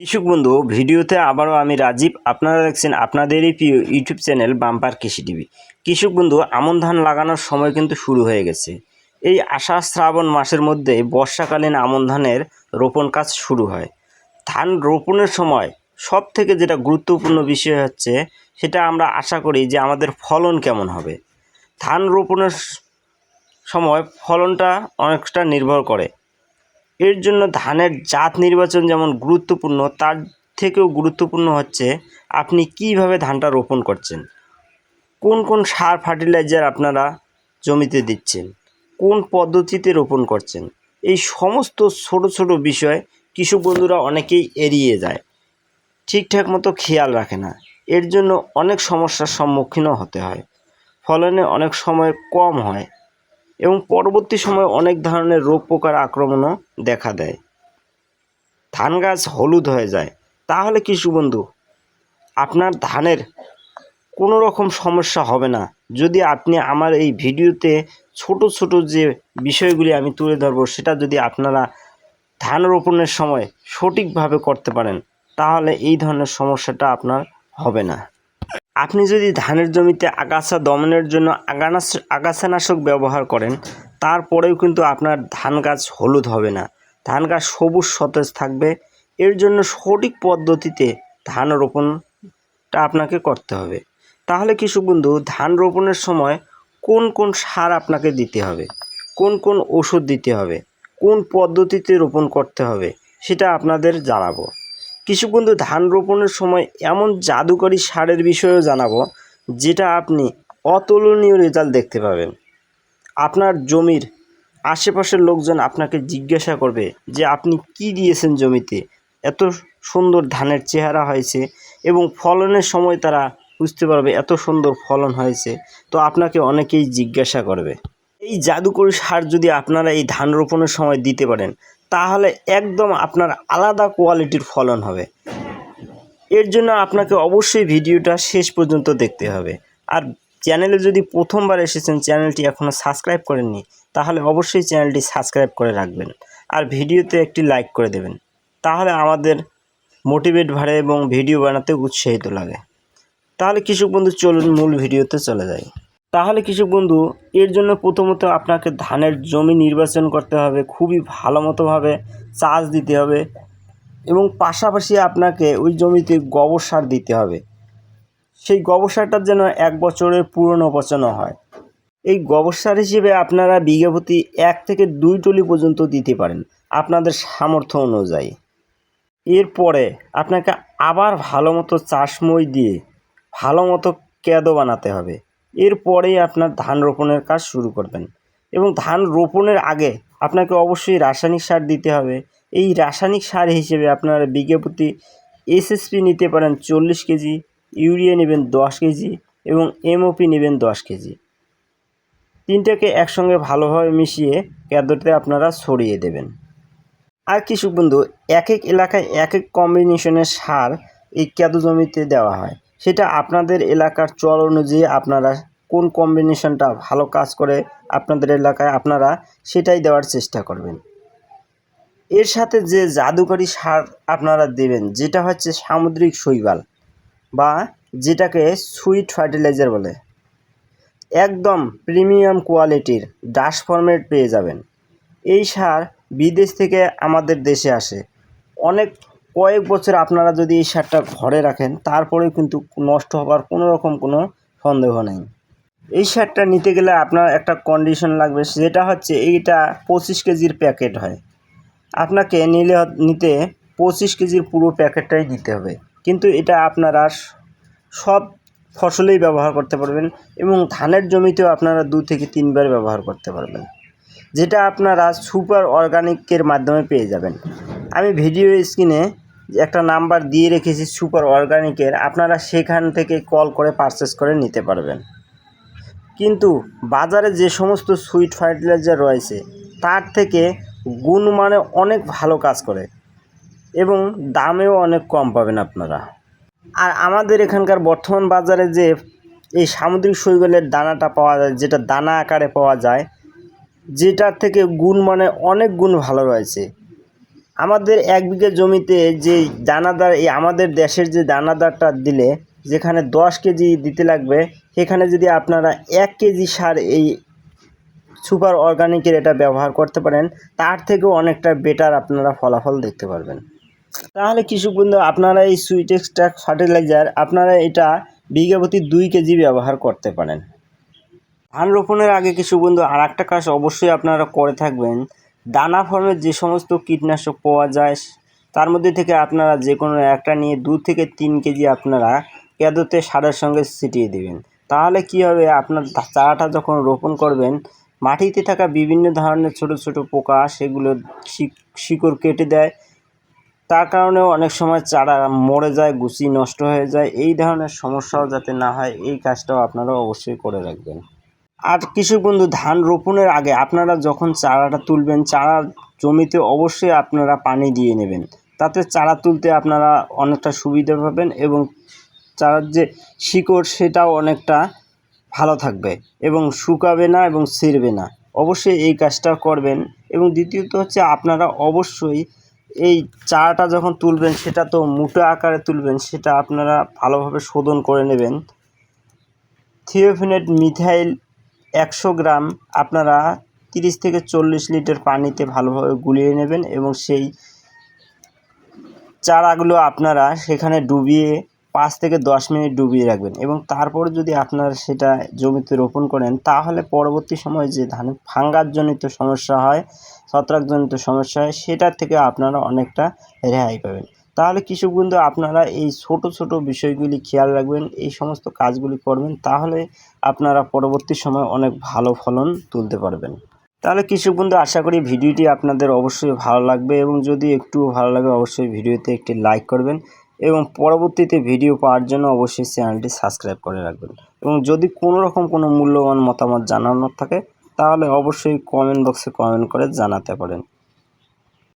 কৃষক বন্ধু, ভিডিওতে আবারও আমি রাজীব। আপনারা দেখছেন আপনাদেরই প্রিয় YouTube channel bumper Krishi TV. কৃষক বন্ধু, আমন ধান লাগানোর সময় কিন্তু শুরু হয়ে গেছে। এই আষাঢ় শ্রাবণ মাসের মধ্যে বর্ষাকালীন আমন ধানের রোপণ কাজ শুরু হয়। ধান রোপণের সময় সব থেকে যেটা গুরুত্বপূর্ণ বিষয় হচ্ছে, সেটা আমরা আশা করি যে আমাদের ফলন কেমন হবে। ধান রোপণের সময় ফলনটা অনেকটা নির্ভর করে। এর জন্য ধানের জাত নির্বাচন যেমন গুরুত্বপূর্ণ, তার থেকেও গুরুত্বপূর্ণ হচ্ছে আপনি কীভাবে ধানটা রোপণ করছেন, কোন কোন সার ফার্টিলাইজার আপনারা জমিতে দিচ্ছেন, কোন পদ্ধতিতে রোপণ করছেন, এই সমস্ত ছোট ছোট বিষয় কৃষক বন্ধুরা অনেকেই এড়িয়ে যায়। ঠিকঠাক মতো খেয়াল রাখে না, এর জন্য অনেক সমস্যার সম্মুখীনও হতে হয়, ফলনে অনেক সময় কম হয়। এবং পরবর্তী সময়ে অনেক ধরনের রোগ পোকার আক্রমণও দেখা দেয়। ধান গাছ হলুদ হয়ে যায়। তাহলে কৃষক বন্ধু আপনার ধানের কোনো রকম সমস্যা হবে না। যদি আপনি আমার এই ভিডিওতে ছোট ছোট যে বিষয়গুলি আমি তুলে ধরবো, সেটা যদি আপনারা ধান রোপণের সময় সঠিকভাবে করতে পারেন, তাহলে এই ধরনের সমস্যাটা আপনার হবে না। আপনি যদি ধানের জমিতে আগাছা দমনের জন্য আগানাস, আগাছানাশক ব্যবহার করেন, তারপরেও কিন্তু আপনার ধান গাছ হলুদ হবে না। ধান গাছ সবুজ সতেজ থাকবে। এর জন্য সঠিক পদ্ধতিতে ধান রোপণটা আপনাকে করতে হবে। তাহলে কৃষক বন্ধু, ধান রোপণের সময় কোন কোন সার আপনাকে দিতে হবে? কোন কোন ওষুধ দিতে হবে? কোন পদ্ধতিতে রোপণ করতে হবে? সেটা আপনাদের জানাব। কৃষক বন্ধু ধান রোপণের সময় এমন জাদুকরী সারের বিষয়েও জানাব, যেটা আপনি অতুলনীয় রেজাল্ট দেখতে পাবেন। আপনার জমির আশেপাশের লোকজন আপনাকে জিজ্ঞাসা করবে যে আপনি কি দিয়েছেন জমিতে? এত সুন্দর ধানের চেহারা হয়েছে এবং ফলনের সময় তারা বুঝতে পারবে এত সুন্দর ফলন হয়েছে। তো আপনাকে অনেকেই জিজ্ঞাসা করবে। এই জাদুকরী সার যদি আপনারা এই ধান রোপণের সময় দিতে পারেন তাহলে একদম আপনার আলাদা কোয়ালিটির ফলন হবে। এর জন্য আপনাকে অবশ্যই ভিডিওটা শেষ পর্যন্ত দেখতে হবে। আর চ্যানেলে যদি প্রথমবার এসেছেন, চ্যানেলটি এখনও সাবস্ক্রাইব করেননি, তাহলে অবশ্যই চ্যানেলটি সাবস্ক্রাইব করে রাখবেন আর ভিডিওতে একটি লাইক করে দেবেন। তাহলে আমাদের মোটিভেট বাড়ে এবং ভিডিও বানাতে উৎসাহিত লাগে। তাহলে কৃষক বন্ধু, চলুন মূল ভিডিওতে চলে যাই। তাহলে কৃষক বন্ধু, এর জন্য প্রথমত আপনাকে ধানের জমি নির্বাচন করতে হবে, খুবই ভালো মতোভাবে চাষ দিতে হবে এবং পাশাপাশি আপনাকে ওই জমিতে গোবর সার দিতে হবে। সেই গোবর সারটা যেন এক বছরের পুরনো পচনো হয়। এই গোবর সার হিসেবে আপনারা বিঘা প্রতি এক থেকে দুই টলি পর্যন্ত দিতে পারেন আপনাদের সামর্থ্য অনুযায়ী। এরপরে আপনাকে আবার ভালো মতো চাষময় দিয়ে ভালো মতো ক্যাদো বানাতে হবে। এরপরেই আপনার ধান রোপণের কাজ শুরু করবেন। এবং ধান রোপণের আগে আপনাকে অবশ্যই রাসায়নিক সার দিতে হবে। এই রাসায়নিক সার হিসেবে আপনারা বিঘে প্রতি এসএসপি নিতে পারেন চল্লিশ কেজি, ইউরিয়া নেবেন দশ কেজি এবং এমওপি নেবেন দশ কেজি। তিনটাকে একসঙ্গে ভালোভাবে মিশিয়ে ক্যাদোতে আপনারা ছড়িয়ে দেবেন। আর কৃষক বন্ধু এক এক এলাকায় এক এক কম্বিনেশনের সার এই ক্যাদো জমিতে দেওয়া হয়। সেটা আপনাদের এলাকার চল অনুযায়ী আপনারা কোন কম্বিনেশনটা ভালো কাজ করে আপনাদের এলাকায় আপনারা সেটাই দেওয়ার চেষ্টা করবেন। এর সাথে যে জাদুকরী সার আপনারা দেবেন, যেটা হচ্ছে সামুদ্রিক শৈবাল বা যেটাকে সুইট ফার্টিলাইজার বলে, একদম প্রিমিয়াম কোয়ালিটির ডাস ফর্মেট পেয়ে যাবেন। এই সার বিদেশ থেকে আমাদের দেশে আসে। অনেক কয়েক বছর আপনারা যদি এই সারটা ঘরে রাখেন, তারপরেও কিন্তু নষ্ট হবার কোনো রকম কোনো সন্দেহ নেই। এই সারটা নিতে গেলে আপনার একটা কন্ডিশন লাগবে যেটা হচ্ছে এইটা পঁচিশ কেজির প্যাকেট হয়। আপনাকে নিলে নিতে পঁচিশ কেজির পুরো প্যাকেটটাই নিতে হবে। কিন্তু এটা আপনারা সব ফসলেই ব্যবহার করতে পারবেন এবং ধানের জমিতেও আপনারা দু থেকে তিনবার ব্যবহার করতে পারবেন। যেটা আপনারা সুপার অর্গানিকের মাধ্যমে পেয়ে যাবেন। আমি ভিডিও স্ক্রিনে একটা নাম্বার দিয়ে রেখেছি সুপার অর্গানিকের, আপনারা সেখান থেকে কল করে পারচেস করে নিতে পারবেন। কিন্তু বাজারে যে সমস্ত সুইট ফার্টিলাইজার রয়েছে, তার থেকে গুণমানে অনেক ভালো কাজ করে এবং দামেও অনেক কম পাবেন আপনারা। আর আমাদের এখানকার বর্তমান বাজারে যে এই সামুদ্রিক শৈবালের দানাটা পাওয়া যায়, যেটা দানা আকারে পাওয়া যায়, যেটার থেকে গুণ মানে অনেক গুণ ভালো রয়েছে। আমাদের এক বিঘা জমিতে যে দানাদার, এই আমাদের দেশের যে দানাদারটা দিলে, যেখানে দশ কেজি দিতে লাগবে সেখানে যদি আপনারা এক কেজি সার এই সুপার অর্গানিকের এটা ব্যবহার করতে পারেন, তার থেকেও অনেকটা বেটার আপনারা ফলাফল দেখতে পারবেন। তাহলে কৃষক বন্ধু, আপনারা এই সুইট এক্সট্রাক্ট ফার্টিলাইজার, আপনারা এটা বিঘা প্রতি দুই কেজি ব্যবহার করতে পারেন। ধান রোপণের আগে কিছু বন্ধু আর একটা কাজ অবশ্যই আপনারা করে থাকবেন দানা ফর্মের যে সমস্ত কীটনাশক পাওয়া যায়, তার মধ্যে থেকে আপনারা যে কোনো একটা নিয়ে দু থেকে তিন কেজি আপনারা কেঁদোতে সারের সঙ্গে ছিটিয়ে দেবেন। তাহলে কি হবে? আপনার চারাটা যখন রোপণ করবেন, মাটিতে থাকা বিভিন্ন ধরনের ছোট ছোট পোকা সেগুলো শিকড় কেটে দেয়। তার কারণেও অনেক সময় চারা মরে যায়, গুছি নষ্ট হয়ে যায়। এই ধরনের সমস্যাও যাতে না হয়, এই কাজটাও আপনারা অবশ্যই করে রাখবেন। আর কৃষক বন্ধু, ধান রোপণের আগে আপনারা যখন চারাটা তুলবেন, চারা জমিতে অবশ্যই আপনারা পানি দিয়ে নেবেন। তাতে চারা তুলতে আপনারা অনেকটা সুবিধা পাবেন এবং চারার যে শিকড়, সেটাও অনেকটা ভালো থাকবে এবং শুকাবে না এবং ছিঁড়বে না। অবশ্যই এই কাজটা করবেন এবং দ্বিতীয়ত হচ্ছে আপনারা অবশ্যই এই চারাটা যখন তুলবেন, সেটা তো মোটা আকারে তুলবেন, সেটা আপনারা ভালোভাবে শোধন করে নেবেন। থিওফিনেট মিথাইল একশো গ্রাম আপনারা তিরিশ থেকে চল্লিশ লিটার পানিতে ভালোভাবে গুলিয়ে নেবেন এবং সেই চারাগুলো আপনারা সেখানে ডুবিয়ে পাঁচ থেকে দশ মিনিট ডুবিয়ে রাখবেন এবং তারপর যদি আপনারা সেটা জমিতে রোপণ করেন, তাহলে পরবর্তী সময়ে যে ধানে ফাঙ্গাসজনিত সমস্যা হয়, ছত্রাকজনিত সমস্যা হয় সেটার থেকে আপনারা অনেকটা রেহাই পাবেন। তাহলে কৃষক বন্ধু, আপনারা এই ছোট ছোট বিষয়গুলি খেয়াল রাখবেন, এই সমস্ত কাজগুলি করবেন, তাহলে আপনারা পরবর্তী সময় অনেক ভালো ফলন তুলতে পারবেন। তাহলে কৃষক বন্ধু, আশা করি ভিডিওটি আপনাদের অবশ্যই ভালো লাগবে এবং যদি একটু ভালো লাগে, অবশ্যই ভিডিওতে একটি লাইক করবেন এবং পরবর্তীতে ভিডিও পাওয়ার জন্য অবশ্যই চ্যানেলটি সাবস্ক্রাইব করে রাখবেন। এবং যদি কোনো রকম কোনো মূল্যবান মতামত জানানোর থাকে, তাহলে অবশ্যই কমেন্ট বক্সে কমেন্ট করে জানাতে পারেন।